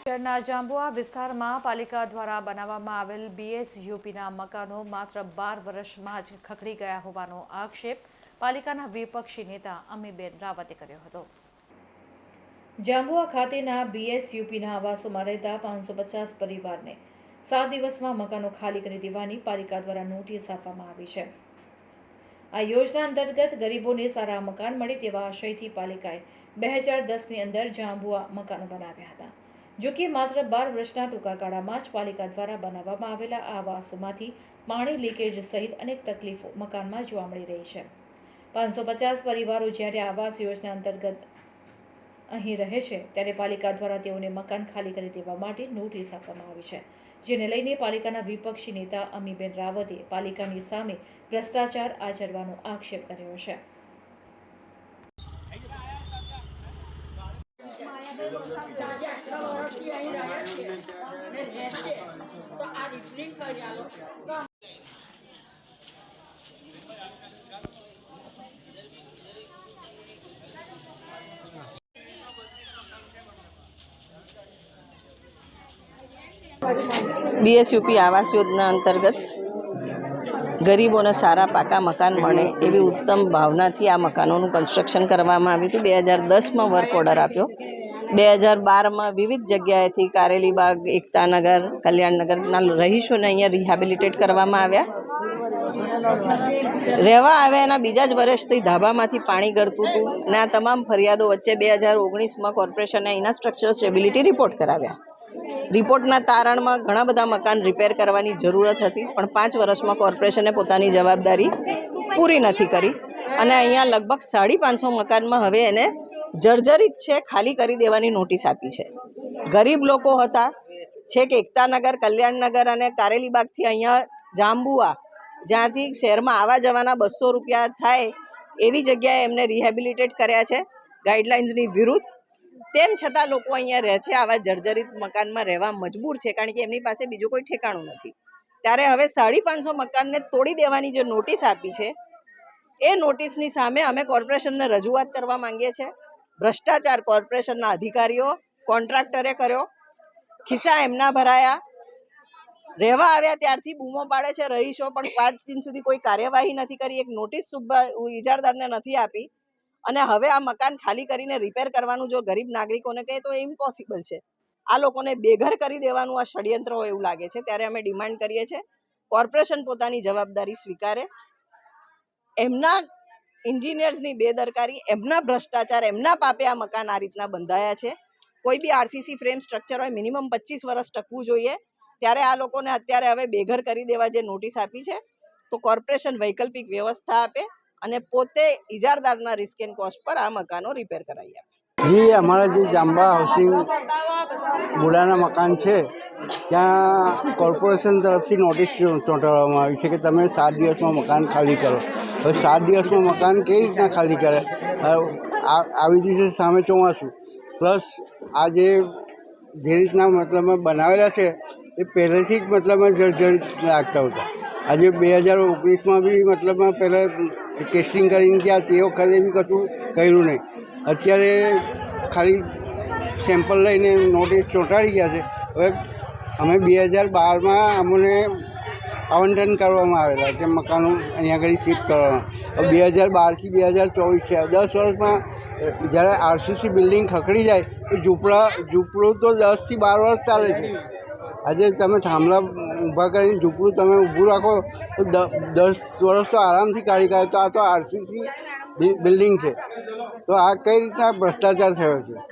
શહેરના જાંબુઆ વિસ્તારમાં પાલિકા દ્વારા બનાવવામાં આવેલ બીએસયુપીના મકાનો માત્ર બાર વર્ષમાં જ ખખડી ગયા હોવાનો આક્ષેપ પાલિકાના વિપક્ષી નેતા અમીબેન રાવતે કર્યો હતો. જાંબુઆ ખાતેના બીએસયુપીના આવાસોમાં રહેતા પાંચસો પચાસ પરિવારને સાત દિવસમાં મકાનો ખાલી કરી દેવાની પાલિકા દ્વારા નોટિસ આપવામાં આવી છે. આ યોજના અંતર્ગત ગરીબોને સારા મકાન મળે તેવા આશયથી પાલિકાએ બે હજાર દસની અંદર જાંબુઆ મકાનો બનાવ્યા હતા. જો કે માત્ર બાર વર્ષના ટૂંકા ગાળામાં જ પાલિકા દ્વારા બનાવવામાં આવેલા આ આવાસોમાંથી પાણી લીકેજ સહિત અનેક તકલીફો મકાનમાં જોવા મળી રહી છે. પાંચસો પચાસ પરિવારો જ્યારે આવાસ યોજના અંતર્ગત અહીં રહે છે, ત્યારે પાલિકા દ્વારા તેઓને મકાન ખાલી કરી દેવા માટે નોટિસ આપવામાં આવી છે. જેને લઈને પાલિકાના વિપક્ષી નેતા અમીબેન રાવતે પાલિકાની સામે ભ્રષ્ટાચાર આચરવાનો આક્ષેપ કર્યો છે તો બીએસયુપી આવાસ યોજના અંતર્ગત ગરીબોને સારા પાકા મકાન મળે એવી ઉત્તમ ભાવનાથી આ મકાનોનું કન્સ્ટ્રક્શન કરવામાં આવ્યું હતું. બે હજાર દસમાં વર્ક ઓર્ડર આપ્યો. બે હજાર બારમાં વિવિધ જગ્યાએથી કારેલીબાગ એકતાનગર કલ્યાણનગરના રહીશોને અહીંયા રિહેબિલિટેટ કરવામાં આવ્યા. રહેવા આવ્યા એના બીજા જ વર્ષથી ધાબામાંથી પાણી ગળતું હતું અને આ તમામ ફરિયાદો વચ્ચે બે હજાર ઓગણીસમાં કોર્પોરેશને અહીંના સ્ટ્રક્ચરલ સ્ટેબિલિટી રિપોર્ટ કરાવ્યા. રિપોર્ટના તારણમાં ઘણા બધા મકાન રિપેર કરવાની જરૂરત હતી, પણ પાંચ વર્ષમાં કોર્પોરેશને પોતાની જવાબદારી પૂરી નથી કરી. અને અહીંયા લગભગ સાડી પાંચસો મકાનમાં હવે એને જર્જરિત છે, ખાલી કરી દેવાની નોટિસ આપી છે. ગરીબ લોકો હતા. છેક એકતાનગર કલ્યાણનગર અને કારેલીબાગથી અહીંયા જાંબુઆ જ્યાંથી શહેરમાં આવવા જવાના બસો રૂપિયા થાય એવી જગ્યાએ એમને રિહેબિલિટેટ કર્યા છે. ગાઈડલાઇન્સની વિરુદ્ધ તેમ છતાં લોકો અહીંયા રહે છે, આવા જર્જરિત મકાનમાં રહેવા મજબૂર છે, કારણ કે એમની પાસે બીજું કોઈ ઠેકાણું નથી. ત્યારે હવે સાડી પાંચસો મકાનને તોડી દેવાની જે નોટિસ આપી છે, એ નોટિસની સામે અમે કોર્પોરેશનને રજૂઆત કરવા માંગીએ છીએ. ભ્રષ્ટાચાર કોર્પોરેશનના અધિકારીઓ, કોન્ટ્રાક્ટરે કર્યો, ખિસ્સા એમના ભરાયા. રહેવા આવ્યા ત્યારથી બૂમો પાડે છે રહીશો, પણ પાંચ દિન સુધી કોઈ કાર્યવાહી નથી કરી, એક નોટિસ ઇજારદારને નથી આપી. અને હવે આ મકાન ખાલી કરીને રિપેર કરવાનું જો ગરીબ નાગરિકોને કહે તો એ ઇમ્પોસિબલ છે. આ લોકોને બેઘર કરી દેવાનું આ ષડયંત્ર હોય એવું લાગે છે. ત્યારે અમે ડિમાન્ડ કરીએ છીએ. કોર્પોરેશન પોતાની જવાબદારી સ્વીકારે. એમના એન્જિનિયર્સની બેદરકારી, એમના ભ્રષ્ટાચાર, એમના પાપે આ મકાન આ રીતના બંધાયા છે. કોઈ બી આરસીસી ફ્રેમ સ્ટ્રક્ચર હોય મિનિમમ પચીસ વર્ષ ટકવું જોઈએ. ત્યારે આ લોકોને અત્યારે હવે બેઘર કરી દેવા જે નોટિસ આપી છે, તો કોર્પોરેશન વૈકલ્પિક વ્યવસ્થા આપે. અને પોતે ઇજારદારના રિસ્ક એન્ડ કોસ્ટ પર આ મકાનો રિપેર કરાવી આપે. જી, અમારા જે જાંબા હાઉસિંગ બુડાના મકાન છે, ત્યાં કોર્પોરેશન તરફથી નોટિસ ચોંટાડવામાં આવી છે કે તમે સાત દિવસમાં મકાન ખાલી કરો. હવે સાત દિવસમાં મકાન કેવી રીતના ખાલી કરે? આવી રીતે સામે ચોમાસું. પ્લસ આ જે જે રીતના મતલબ બનાવેલા છે, એ પહેલેથી જ મતલબ જર્જરિત લાગતા હતા. આજે બે હજાર ઓગણીસમાં બી મતલબમાં પહેલાં ટેસ્ટિંગ કરીને ગયા તે વખતે બી કશું કર્યું નહીં. અત્યારે ખાલી સેમ્પલ લઈને નોટિસ ચોંટાડી ગયા છે. હવે અમે બે હજાર બારમાં અમને આવંટન કરવામાં આવેલા કે મકાનો અહીંયા આગળ શિફ્ટ કરવાના. બે હજાર બારથી બે હજાર ચોવીસ છે. દસ વર્ષમાં, જ્યારે આરસીસી બિલ્ડિંગ ખખડી જાય, તો ઝૂંપડા, ઝૂંપડું તો દસથી બાર વર્ષ ચાલે છે. આજે તમે થાંભલા ઊભા કરીને ઝૂંપડું તમે ઊભું રાખો, તો દસ વર્ષ તો આરામથી કાઢી કાઢે. તો આ તો આરસીસી બિલ્ડિંગ છે. તો આ કઈ રીતના ભ્રષ્ટાચાર થયો છે?